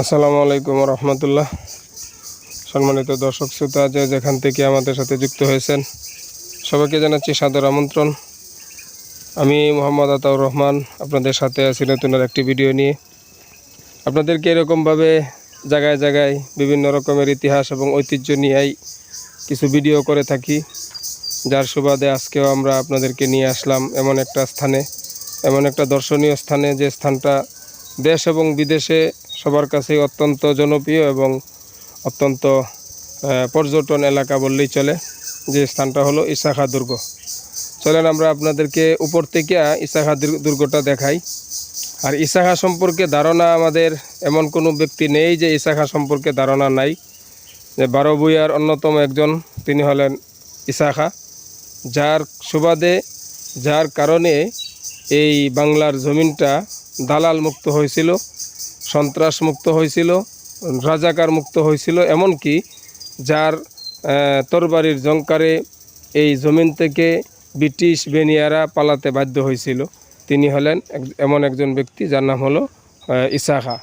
আসসালামু আলাইকুম রহমতুল্লাহ সম্মানিত দর্শক শ্রোতা, যে যেখান থেকে আমাদের সাথে যুক্ত হয়েছেন, সবাইকে জানাচ্ছি সাদর আমন্ত্রণ। আমি মোহাম্মদ আতাউর রহমান, আপনাদের সাথে আছি নতুন একটি ভিডিও নিয়ে। আপনাদেরকে এরকমভাবে জায়গায় জায়গায় বিভিন্ন রকমের ইতিহাস এবং ঐতিহ্য নিয়েই কিছু ভিডিও করে থাকি। যার সুবাদে আজকেও আমরা আপনাদেরকে নিয়ে আসলাম এমন একটা স্থানে, এমন একটা দর্শনীয় স্থানে যে স্থানটা দেশ এবং বিদেশে সবার কাছেই অত্যন্ত জনপ্রিয় এবং অত্যন্ত পর্যটন এলাকা বললেই চলে, যে স্থানটা হলো ইসাখা দুর্গ। চলেন আমরা আপনাদেরকে উপর থেকে দুর্গ- দুর্গটা দেখাই। আর ইসাখা সম্পর্কে ধারণা আমাদের এমন কোনো ব্যক্তি নেই যে ইসাখা সম্পর্কে ধারণা নাই। যে বারো ভূঁইয়ার অন্যতম একজন, তিনি হলেন ইসাখা। যার সুবাদে, যার কারণে এই বাংলার জমিনটা দালাল মুক্ত হয়েছিল। সন্ত্রাস মুক্ত হয়েছিল, রাজাকার মুক্ত হয়েছিল, এমনকি যার তরবারির জঙ্কারে এই জমিন থেকে ব্রিটিশ বেনিয়ারা পালাতে বাধ্য হয়েছিল। তিনি হলেন এমন একজন ব্যক্তি যার নাম হলো ইসাখা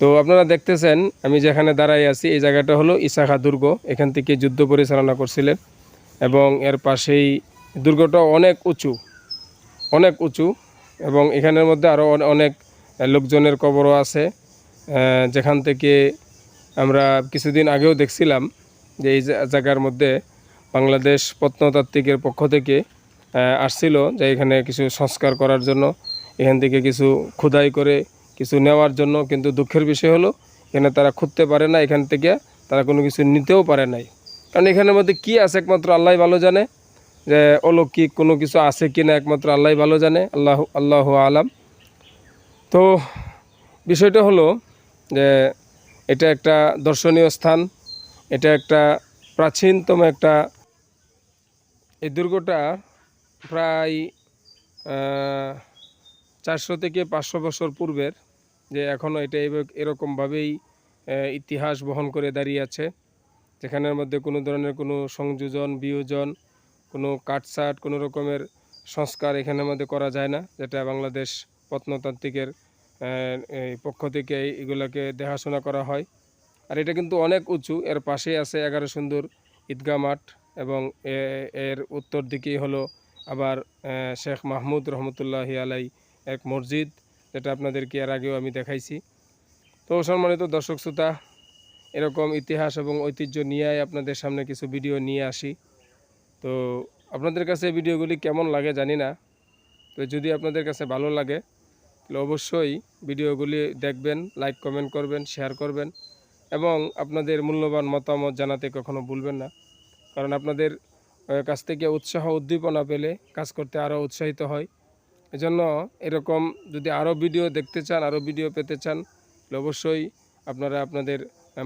তো আপনারা দেখতেছেন, আমি যেখানে দাঁড়াই আছি, এই জায়গাটা হলো ইসাখা দুর্গ। এখান থেকে যুদ্ধ পরিচালনা করছিলেন এবং এর পাশেই দুর্গটা অনেক উঁচু অনেক উঁচু এবং এখানের মধ্যে আরও অনেক লোকজনের কবরও আছে। যেখান থেকে আমরা কিছুদিন আগেও দেখছিলাম যে এই জায়গার মধ্যে বাংলাদেশ প্রত্নতাত্ত্বিকের পক্ষ থেকে আসছিল যে এখানে কিছু সংস্কার করার জন্য, এখান থেকে কিছু খোদাই করে কিছু নেওয়ার জন্য কিন্তু দুঃখের বিষয় হলো, এখানে তারা খুঁজতে পারে না, এখান থেকে তারা কোনো কিছু নিতেও পারে নাই। কারণ এখানের মধ্যে কি আছে একমাত্র আল্লাহ ভালো জানে? যে অলৌকিক কোনো কিছু আছে কি না একমাত্র আল্লাহ ভালো জানে? আল্লাহ আল্লাহ আলাম। তো বিষয়টা হলো যে এটা একটা দর্শনীয় স্থান, এটা একটা প্রাচীনতম একটা এই দুর্গটা প্রায় চারশো থেকে পাঁচশো বছর পূর্বের, যে এখনও এটা এরকমভাবেই ইতিহাস বহন করে দাঁড়িয়ে আছে। যেখানের মধ্যে কোনো ধরনের কোনো সংযোজন, বিয়োজন, কোনো কাটসাট কোনো রকমের সংস্কার এখানের মধ্যে করা যায় না, যেটা বাংলাদেশ প্রত্নতাত্ত্বিকের পক্ষ থেকে এগুলোকে দেখাশোনা করা হয়। আর এটা কিন্তু অনেক উঁচু, এর পাশেই আছে এগারো সুন্দর ঈদগাহ মাঠ এবং এর উত্তর দিকেই হলো আবার শেখ মাহমুদ রহমতুল্লাহ আলাই এক মসজিদ, যেটা আপনাদেরকে এর আগেও আমি দেখাইছি। তো সম্মানিত দর্শক শ্রোতা, এরকম ইতিহাস এবং ঐতিহ্য নিয়ে আপনাদের সামনে কিছু ভিডিও নিয়ে আসি। তো আপনাদের কাছে ভিডিওগুলি কেমন লাগে জানি না, তো যদি আপনাদের কাছে ভালো লাগে অবশ্যই ভিডিওগুলি দেখবেন লাইক কমেন্ট করবেন শেয়ার করবেন এবং আপনাদের মূল্যবান মতামত জানাতে কখনো ভুলবেন না। কারণ আপনাদের কাছ থেকে উৎসাহ, উদ্দীপনা পেলে কাজ করতে আরও উৎসাহিত হয়। এজন্য এরকম যদি আরও ভিডিও দেখতে চান, আরও ভিডিও পেতে চান অবশ্যই আপনারা আপনাদের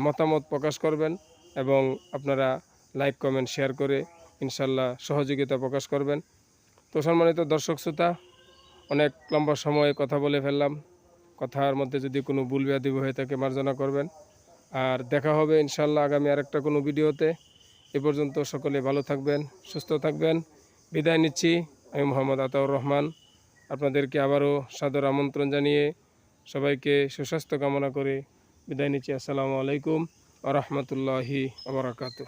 মতামত প্রকাশ করবেন এবং আপনারা লাইক কমেন্ট শেয়ার করে ইনশাল্লাহ সহযোগিতা প্রকাশ করবেন। তো সম্মানিত দর্শক, শ্রোতা অনেক লম্বা সময় কথা বলে ফেললাম। কথার মধ্যে যদি কোনো ভুল ব্যাধি হয়ে থাকে মার্জনা করবেন। আর দেখা হবে ইনশাল্লাহ আগামী আরেকটা কোনো ভিডিওতে। এ পর্যন্ত সকলে ভালো থাকবেন, সুস্থ থাকবেন। বিদায় নিচ্ছি, আমি মোহাম্মদ আতাউর রহমান। আপনাদেরকে আবারও সাদর আমন্ত্রণ জানিয়ে সবাইকে সুস্বাস্থ্য কামনা করে বিদায় নিচ্ছি। আসসালামু আলাইকুম আ রহমতুল্লাহি আবরাকাতু